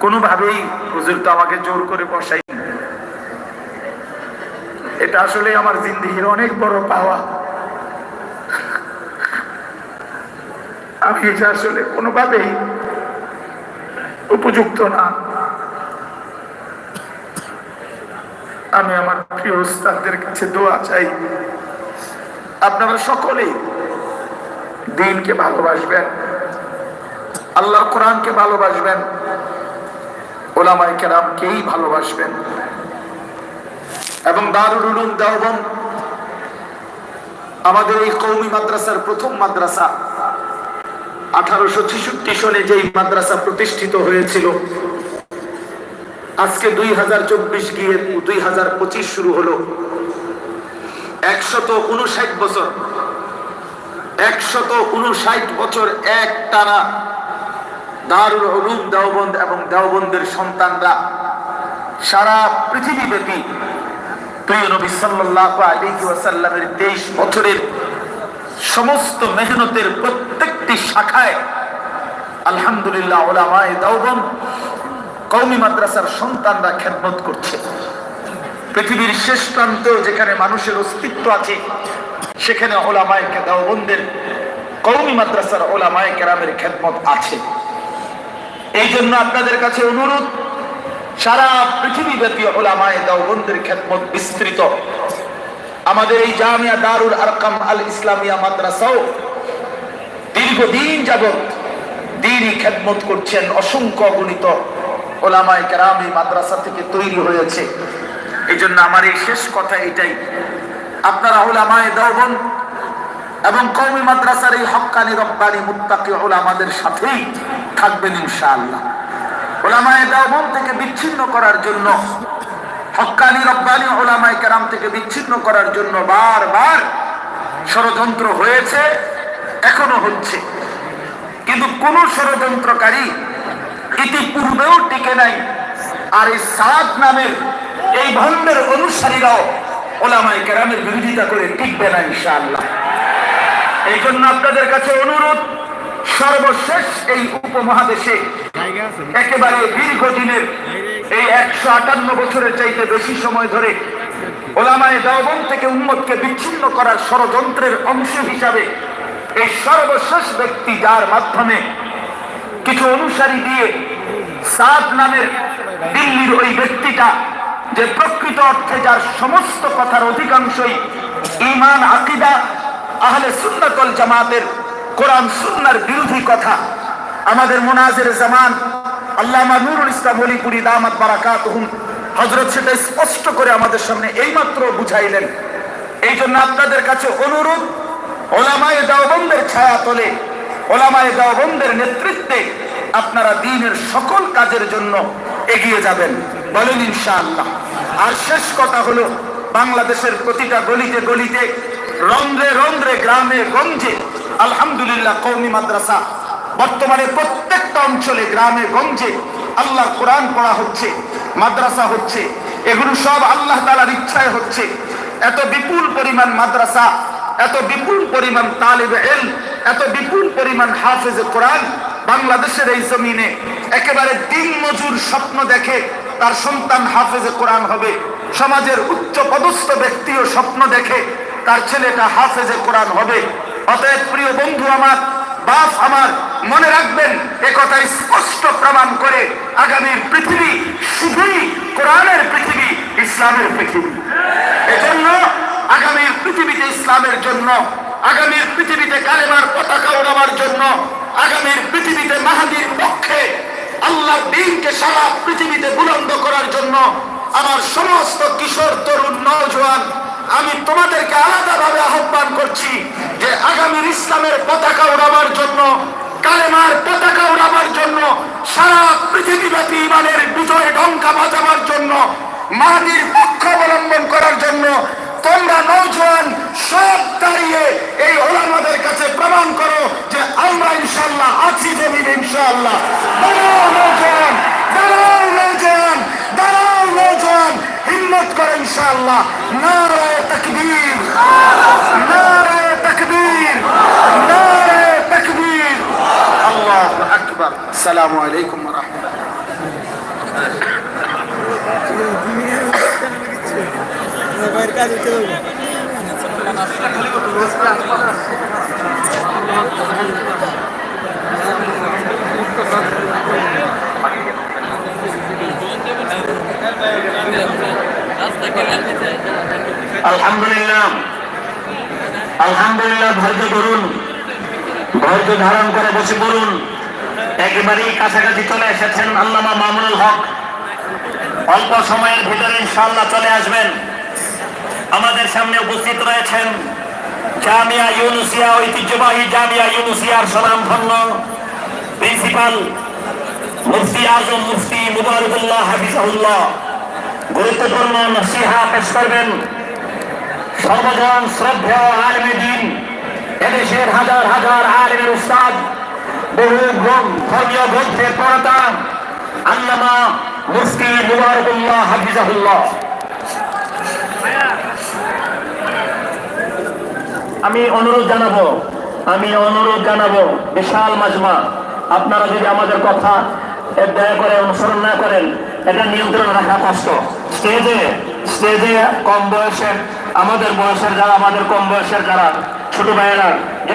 কোনোভাবেই হুজুর তো আমাকে জোর করে বসাই এটা আসলে আমার জিন্দিগির অনেক বড় পাওয়া। আমি এটা আসলে কোনোভাবেই উপযুক্ত না। আমি আমার প্রিয় উস্তাদদের কাছে দোয়া চাই। আপনারা সকলেই দিনকে ভালোবাসবেন আল্লাহ কোরআনকে ভালোবাসবেন। ওলামাই কেরামকেই ভালোবাসবেন? এবং দারুল উলুম আমাদের এই কৌমি মাদ্রাসার প্রথম মাদ্রাসা, আঠারোশো ছেষট্টি সনে যেই মাদ্রাসা প্রতিষ্ঠিত হয়েছিল, আজকে দুই হাজার চব্বিশ গিয়ে দুই হাজার পঁচিশ শুরু হলো। একশত উনষাট বছর, একশত উনষাট বছর এক টানা দারুল উলুম দেওবন্দ এবং দেওবন্দের সন্তানরা সারা পৃথিবীব্যাপী প্রিয় নবী সাল্লাল্লাহু আলাইহি ওয়াসাল্লামের 23 বছরের সমস্ত মেহনতের প্রত্যেকটি শাখায় আলহামদুলিল্লাহ ওলামায়ে দেওবন্দ কওমি মাদ্রাসার সন্তানরা খেদমত করছে। পৃথিবীর শেষ প্রান্তেও যেখানে মানুষের অস্তিত্ব আছে, সেখানে ওলামায়ে দেওবন্দের কওমি মাদ্রাসার ওলামায়ে কেরামের খেদমত আছে। এই জন্য আপনাদের কাছে অনুরোধ, সারা পৃথিবীব্যাপী ওলামায়ে দেওবন্দের খেদমত বিস্তৃত। আমাদের এই জামিয়া দারুল আরকাম আল ইসলামিয়া মাদ্রাসাও দীর্ঘদিন যাবৎ দিনই খেদমত করছেন অসংখ্য গণিত ওলামায় কেরাম এই মাদ্রাসা থেকে তৈরি হয়েছে। এই জন্য আমার এই শেষ কথা এটাই। আপনারা ওলামায় দেওবন এবং কৌমি মাদ্রাসার এই হক্কানি রব্বানি মুত্তাকি ওলামাদের সাথেই থাকবেন ইনশাআল্লাহ। ওলামায় দেওবন থেকে বিচ্ছিন্ন করার জন্য হক্কানি রব্বানি ওলামায় কেরাম থেকে বিচ্ছিন্ন করার জন্য বারবার ষড়যন্ত্র হয়েছে, এখনও হচ্ছে। কিন্তু কোন ষড়যন্ত্রকারী ইতিপূর্বেও টিকে নাই। আর এই সাদ নামের এই ভণ্ডের অনুসারীরাও ওলামায় কেরামের বিরোধিতা করে টিকবে না ইনশাআল্লাহ। এই জন্য আপনাদের কাছে অনুরোধ সর্বশেষ এই উপমহাদেশে একেবারে দীর্ঘদিনের এই একশো আটান্ন বছরের চাইতে বেশি সময় ধরে ওলামায় দেওবন থেকে উম্মতকে বিচ্ছিন্ন করার ষড়যন্ত্রের অংশ হিসাবে এই সর্বশেষ ব্যক্তি যার মাধ্যমে কিছু অনুসারী দিয়ে সাদ নামের দিল্লির ওই ব্যক্তিটা যে প্রকৃত অর্থে যার সমস্ত কথার অধিকাংশই ইমান আকিদা আহলে সুন্নাতল জামাতের কোরআন, সুন্নার বিরোধী কথা। আমাদের মোনাজের জামান, আল্লামা নুরুল ইসলাম অলিপুরি দামাত বারাকাত হজরত সেটা স্পষ্ট করে আমাদের সামনে এইমাত্র বুঝাইলেন। এই জন্য আপনাদের কাছে অনুরোধ, ওলামায়ে দাওবন্দের ছায়া তলে ওলামায়ে দাওবন্দের নেতৃত্বে আপনারা দিনের সকল কাজের জন্য এগিয়ে যাবেন। বলেন ইনশাআল্লাহ। আর শেষ কথা হলো, বাংলাদেশের প্রতিটা গলিতে গলিতে রন্ধ্রে রন্ধ্রে গ্রামে গঞ্জে, আলহামদুলিল্লাহ কৌমি মাদ্রাসা। বর্তমানে প্রত্যেকটা অঞ্চলে গ্রামে গঞ্জে আল্লাহ কোরআন পড়া হচ্ছে, মাদ্রাসা হচ্ছে, এগুলো সব আল্লাহ তালার ইচ্ছায় হচ্ছে। এত বিপুল পরিমাণ মাদ্রাসা, এত বিপুল পরিমাণ তালিব এল এত বিপুল পরিমাণ হাফেজ কোরআন বাংলাদেশের এই জমিনে একেবারে দিন মজুর স্বপ্ন দেখে তার সন্তান হাফেজে কোরআন হবে। সমাজের উচ্চ পদস্থ ব্যক্তিও স্বপ্ন দেখে তার ছেলেটা হাফেজে কোরআন হবে। অতএব প্রিয় বন্ধু আমার, বাপ আমার, মনে রাখবেন একথা স্পষ্ট প্রমাণ করে আগামীর পৃথিবী শুধুই কোরআনের পৃথিবী, ইসলামের পৃথিবী। এজন্য আগামীর পৃথিবীতে ইসলামের জন্য, আগামীর পৃথিবীতে কালেমার পতাকা ওড়াবার জন্য, আগামীর পৃথিবীতে মাহাদির পক্ষে আল্লাহ দিনকে সারা পৃথিবীতে বুলন্দ করার জন্য আমার সমস্ত কিশোর, তরুণ, নওজোয়ান আমি তোমাদেরকে আলাদাভাবে আহ্বান করছি যে আগামীর ইসলামের পতাকা উড়াবার জন্য, কালেমার পতাকা উড়াবার জন্য, সারা পৃথিবীব্যাপী ইমানের বিজয় ডঙ্কা বাজাবার জন্য মাহাদির পক্ষ অবলম্বন করার জন্য তোমরা নৌজওয়ান সব দাঁড়িয়ে এই ওলামাদের কাছে প্রমাণ করো যে আমরা ইনশাল্লাহ আছি জমিন ইনশাল্লাহ দাঁড়াও الله. نار تكبير. نار تكبير. نار تكبير. الله أكبر. السلام عليكم ورحمة الله. আলহামদুলিল্লাহ। আলহামদুলিল্লাহ, ধৈর্য ধরুন। ধৈর্য ধারণ করে বসে পড়ুন। একেবারেই কাছাকাছি চলে এসেছেন আল্লামা মামুনুল হক। অল্প সময়ের ভিতরে ইনশাআল্লাহ চলে আসবেন। আমাদের সামনে উপস্থিত রয়েছেন জামিয়া ইউনুসিয়া, ঐতিহ্যবাহী জামিয়া ইউনুসিয়ার স্বনামধন্য প্রিন্সিপাল মুফতি আজম মুফতি মুবারকুল্লাহ হাফিজাহুল্লাহ। গুরুত্বপূর্ণ নসিহা পেশ করবেন। সর্বজন শ্রদ্ধেয় আলমী দিন, এদেশের হাজার হাজার আলমের উস্তাদ, বহু ধর্মীয় গ্রন্থের পড়তা আল্লামা মুফতি মুবারকুল্লাহ হাফিজাহুল্লাহ। আমি অনুরোধ জানাব, আমি অনুরোধ জানাব, বিশাল মাজমা, আপনারা যদি আমাদের কথা দয়া করে অনুসরণ না করেন, এটা নিয়ন্ত্রণ রাখা কষ্ট। স্টেজে স্টেজে কম বয়সের আমাদের বয়সের যারা আমাদের কম বয়সের যারা ছোট ভাইয়েরা